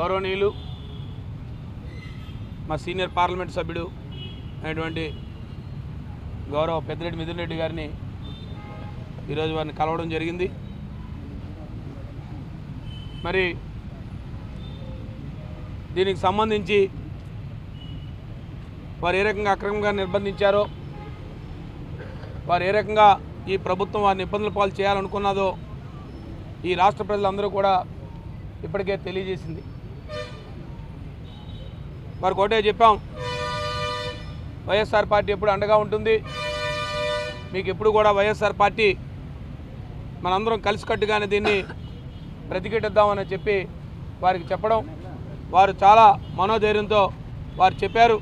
గౌరవనీయులు మా senior parliament సభ్యుడు అయినటువంటి గౌరవ పెద్దిరెడ్డి మిథున్ రెడ్డి గారిని ఈరోజు వారిని కలవడం జరిగింది. మరి దీనికి సంబంధించి వారు ఏ రకంగా అక్రమంగా నిర్బంధించారో వారు ఏ రకంగా ఈ ప్రభుత్వం వారిని ఇబ్బందుల పాలు చేయాలనుకున్నదో ఈ రాష్ట్ర ప్రజలందరూ కూడా ఇప్పటికే తెలియజేసింది. మరి ఒకటే చెప్పాం. వైఎస్ఆర్ పార్టీ ఎప్పుడు అండగా ఉంటుంది? మీకు ఎప్పుడు కూడా వైఎస్ఆర్ పార్టీ మనందరం కలిసికట్టుగానే దీన్ని బ్రతికెట్టిద్దామని చెప్పి వారికి చెప్పడం వారు చాలా మనోధైర్యంతో వారు చెప్పారు.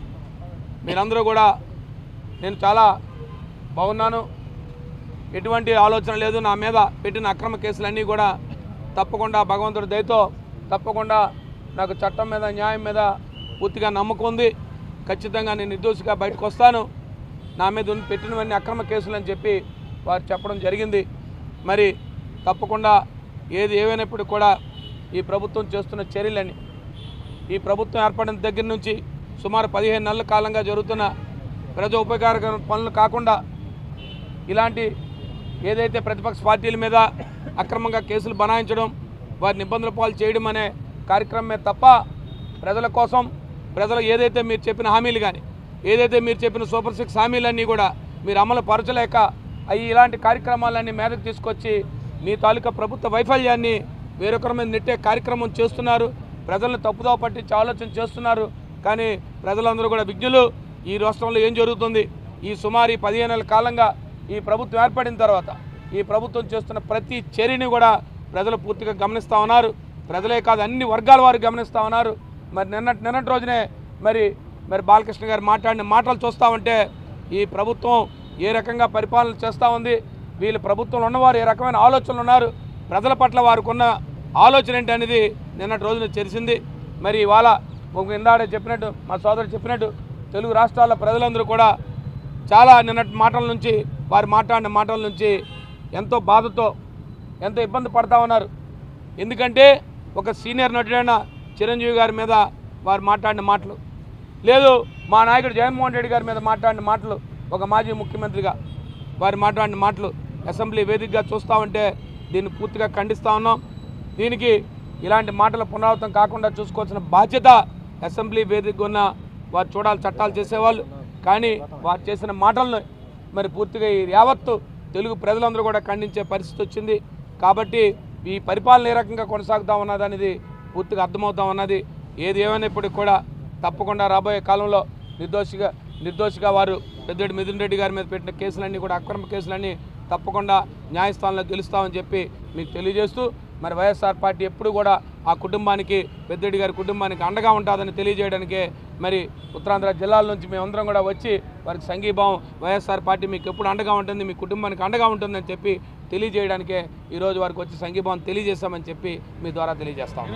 మీరందరూ కూడా నేను చాలా బాగున్నాను. ఎటువంటి ఆలోచన లేదు. నా మీద పెట్టిన అక్రమ కేసులన్నీ కూడా తప్పకుండా భగవంతుడి దయతో తప్పకుండా నాకు చట్టం మీద న్యాయం మీద పూర్తిగా నమ్మకం ఉంది. ఖచ్చితంగా నేను నిర్దోషిగా బయటకు వస్తాను. నా మీద పెట్టినవన్నీ అక్రమ కేసులు అని చెప్పి వారు చెప్పడం జరిగింది. మరి తప్పకుండా ఏది ఏమైనప్పటికీ కూడా ఈ ప్రభుత్వం చేస్తున్న చర్యలని ఈ ప్రభుత్వం ఏర్పడిన దగ్గర నుంచి సుమారు పదిహేను నెలల కాలంగా జరుగుతున్న ప్రజా ఉపకార పనులు కాకుండా ఇలాంటి ఏదైతే ప్రతిపక్ష పార్టీల మీద అక్రమంగా కేసులు బనాయించడం వారిని ఇబ్బందుల పాలు చేయడం అనే కార్యక్రమమే తప్ప ప్రజల కోసం ప్రజలు ఏదైతే మీరు చెప్పిన హామీలు కానీ ఏదైతే మీరు చెప్పిన సూపర్ సిక్స్ హామీలన్నీ కూడా మీరు అమలు పరచలేక అవి ఇలాంటి కార్యక్రమాలన్నీ మేరకు తీసుకొచ్చి మీ తాలూకా ప్రభుత్వ వైఫల్యాన్ని వేరొకరి మీద నెట్టే కార్యక్రమం చేస్తున్నారు. ప్రజలను తప్పుదో పట్టించి ఆలోచన చేస్తున్నారు. కానీ ప్రజలందరూ కూడా విజ్ఞులు. ఈ రాష్ట్రంలో ఏం జరుగుతుంది? ఈ సుమారు ఈ పదిహేను నెలల కాలంగా ఈ ప్రభుత్వం ఏర్పడిన తర్వాత ఈ ప్రభుత్వం చేస్తున్న ప్రతి చర్యని కూడా ప్రజలు పూర్తిగా గమనిస్తూ ఉన్నారు. ప్రజలే కాదు అన్ని వర్గాల వారు గమనిస్తూ ఉన్నారు. మరి నిన్నటి నిన్నటి రోజునే మరి మరి బాలకృష్ణ గారు మాట్లాడిన మాటలు చూస్తూ ఉంటే ఈ ప్రభుత్వం ఏ రకంగా పరిపాలన చేస్తూ ఉంది వీళ్ళు ప్రభుత్వంలో ఉన్నవారు ఏ రకమైన ఆలోచనలు ఉన్నారు ప్రజల పట్ల వారికి ఉన్న ఆలోచన ఏంటి అనేది నిన్నటి రోజున తెలిసింది. మరి ఇవాళ ఒక ఇందాడే చెప్పినట్టు మా సోదరుడు చెప్పినట్టు తెలుగు రాష్ట్రాల ప్రజలందరూ కూడా చాలా నిన్నటి మాటల నుంచి వారు మాట్లాడిన మాటల నుంచి ఎంతో బాధతో ఎంతో ఇబ్బంది పడతా ఉన్నారు. ఎందుకంటే ఒక సీనియర్ నటుడైన చిరంజీవి గారి మీద వారు మాట్లాడిన మాటలు. లేదు మా నాయకుడు జగన్మోహన్ రెడ్డి గారి మీద మాట్లాడిన మాటలు ఒక మాజీ ముఖ్యమంత్రిగా వారు మాట్లాడిన మాటలు అసెంబ్లీ వేదికగా చూస్తూ ఉంటే దీన్ని పూర్తిగా ఖండిస్తూ ఉన్నాం. దీనికి ఇలాంటి మాటల పునరావృతం కాకుండా చూసుకోవాల్సిన బాధ్యత అసెంబ్లీ వేదిక ఉన్న వారు చూడాలి చట్టాలు చేసేవాళ్ళు. కానీ వారు చేసిన మాటలను మరి పూర్తిగా ఈ యావత్తు తెలుగు ప్రజలందరూ కూడా ఖండించే పరిస్థితి వచ్చింది. కాబట్టి ఈ పరిపాలన ఏ రకంగా కొనసాగుతా ఉన్నదనేది పూర్తిగా అర్థమవుతాం ఉన్నది ఏది ఏమైనప్పటికీ కూడా తప్పకుండా రాబోయే కాలంలో నిర్దోషిగా నిర్దోషిగా వారు పెద్దరెడ్డి మిథున్ రెడ్డి గారి మీద పెట్టిన కేసులన్నీ కూడా అక్రమ కేసులన్నీ తప్పకుండా న్యాయస్థానంలో గెలుస్తామని చెప్పి మీకు తెలియజేస్తూ మరి వైఎస్ఆర్ పార్టీ ఎప్పుడు కూడా ఆ కుటుంబానికి పెద్దరెడ్డి గారి కుటుంబానికి అండగా ఉంటుందని తెలియజేయడానికే మరి ఉత్తరాంధ్ర జిల్లాల నుంచి మేమందరం కూడా వచ్చి వారికి సంఘీభావం వైఎస్ఆర్ పార్టీ మీకు ఎప్పుడు అండగా ఉంటుంది మీ కుటుంబానికి అండగా ఉంటుందని చెప్పి తెలియజేయడానికే ఈరోజు వారికి వచ్చి సంఘీభావం తెలియజేస్తామని చెప్పి మీ ద్వారా తెలియజేస్తాం